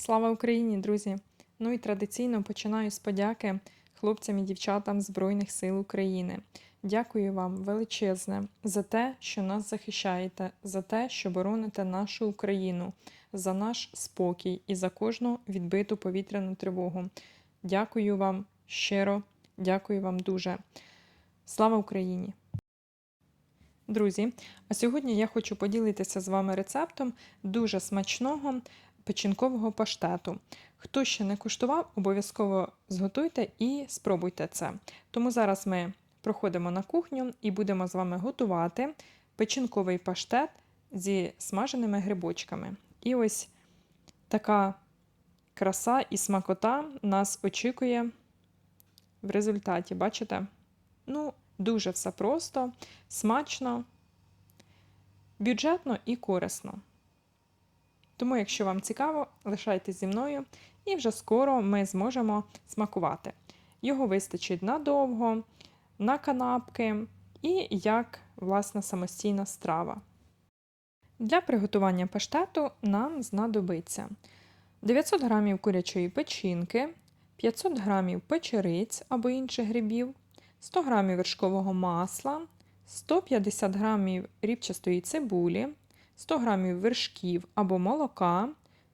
Слава Україні, друзі! Ну і традиційно починаю з подяки хлопцям і дівчатам Збройних сил України. Дякую вам величезне за те, що нас захищаєте, за те, що бороните нашу Україну, за наш спокій і за кожну відбиту повітряну тривогу. Дякую вам щиро, дякую вам дуже. Слава Україні! Друзі, а сьогодні я хочу поділитися з вами рецептом дуже смачного печінкового паштету. Хто ще не куштував, обов'язково зготуйте і спробуйте це. Тому зараз ми проходимо на кухню і будемо з вами готувати печінковий паштет зі смаженими грибочками. І ось така краса і смакота нас очікує в результаті. Бачите? Ну, дуже все просто, смачно, бюджетно і корисно. Тому, якщо вам цікаво, лишайтесь зі мною і вже скоро ми зможемо смакувати. Його вистачить надовго, на канапки і як власна самостійна страва. Для приготування паштету нам знадобиться 900 г курячої печінки, 500 г печериць або інших грибів, 100 г вершкового масла, 150 г рібчастої цибулі, 100 г вершків або молока,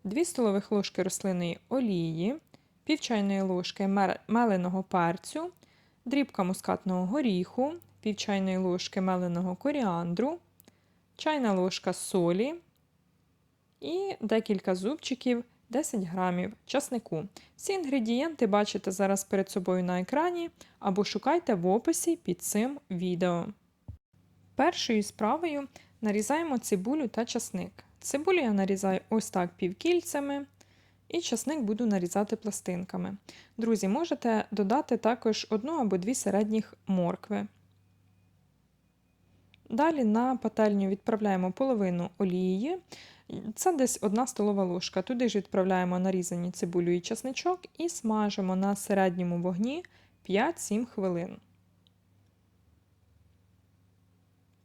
2 столових ложки рослинної олії, пів чайної ложки меленого перцю, дрібка мускатного горіху, пів чайної ложки меленого коріандру, чайна ложка солі і декілька зубчиків 10 грамів часнику. Всі інгредієнти бачите зараз перед собою на екрані або шукайте в описі під цим відео. Першою справою нарізаємо цибулю та часник. Цибулю я нарізаю ось так півкільцями, і часник буду нарізати пластинками. Друзі, можете додати також одну або дві середніх моркви. Далі на пательню відправляємо половину олії. Це десь одна столова ложка. Туди ж відправляємо нарізані цибулю і часничок і смажимо на середньому вогні 5-7 хвилин.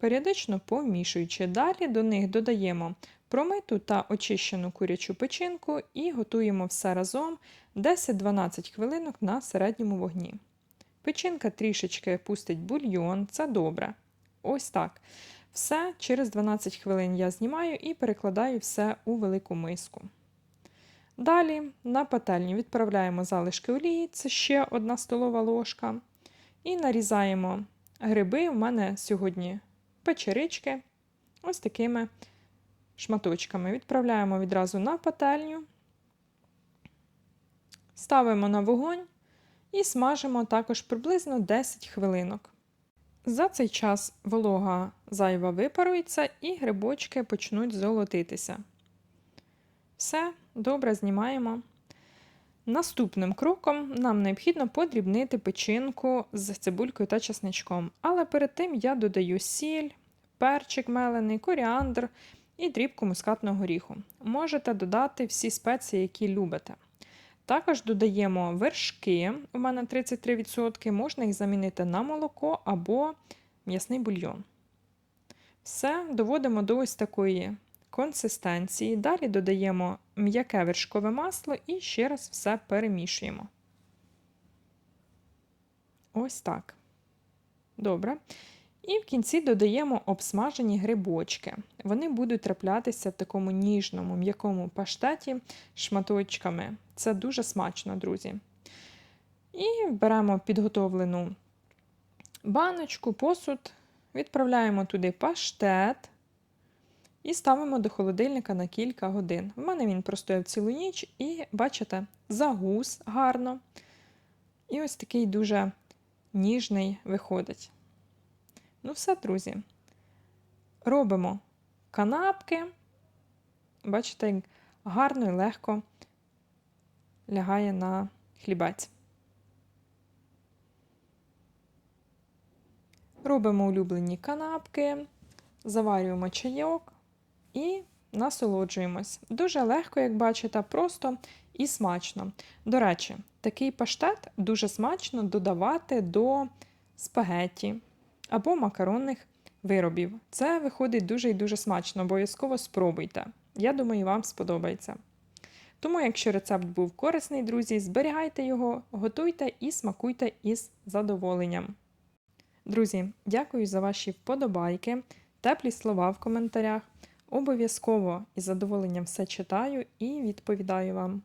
Періодично помішуючи. Далі до них додаємо промиту та очищену курячу печінку і готуємо все разом 10-12 хвилинок на середньому вогні. Печінка трішечки пустить бульйон, це добре. Ось так. Все через 12 хвилин я знімаю і перекладаю все у велику миску. Далі на пательню відправляємо залишки олії, це ще одна столова ложка. І нарізаємо гриби. У мене сьогодні печерички ось такими шматочками. Відправляємо відразу на пательню, ставимо на вогонь і смажимо також приблизно 10 хвилинок. За цей час волога зайва випарується і грибочки почнуть золотитися. Все, добре знімаємо. Наступним кроком нам необхідно подрібнити печінку з цибулькою та часничком. Але перед тим я додаю сіль, перчик мелений, коріандр і дрібку мускатного горіху. Можете додати всі спеції, які любите. Також додаємо вершки, у мене 33%, можна їх замінити на молоко або м'ясний бульйон. Все, доводимо до ось такої консистенції. Далі додаємо м'яке вершкове масло і ще раз все перемішуємо. Ось так. Добре. І в кінці додаємо обсмажені грибочки. Вони будуть траплятися в такому ніжному, м'якому паштеті шматочками. Це дуже смачно, друзі. І беремо підготовлену баночку, посуд, відправляємо туди паштет і ставимо до холодильника на кілька годин. У мене він простояв цілу ніч, і, бачите, загус гарно. І ось такий дуже ніжний виходить. Ну, все, друзі. Робимо канапки. Бачите, як гарно і легко лягає на хлібець. Робимо улюблені канапки, заварюємо чайок і насолоджуємось. Дуже легко, як бачите, просто і смачно. До речі, такий паштет дуже смачно додавати до спагетті або макаронних виробів. Це виходить дуже і дуже смачно, обов'язково спробуйте. Я думаю, вам сподобається. Тому, якщо рецепт був корисний, друзі, зберігайте його, готуйте і смакуйте із задоволенням. Друзі, дякую за ваші вподобайки, теплі слова в коментарях. Обов'язково із задоволенням все читаю і відповідаю вам.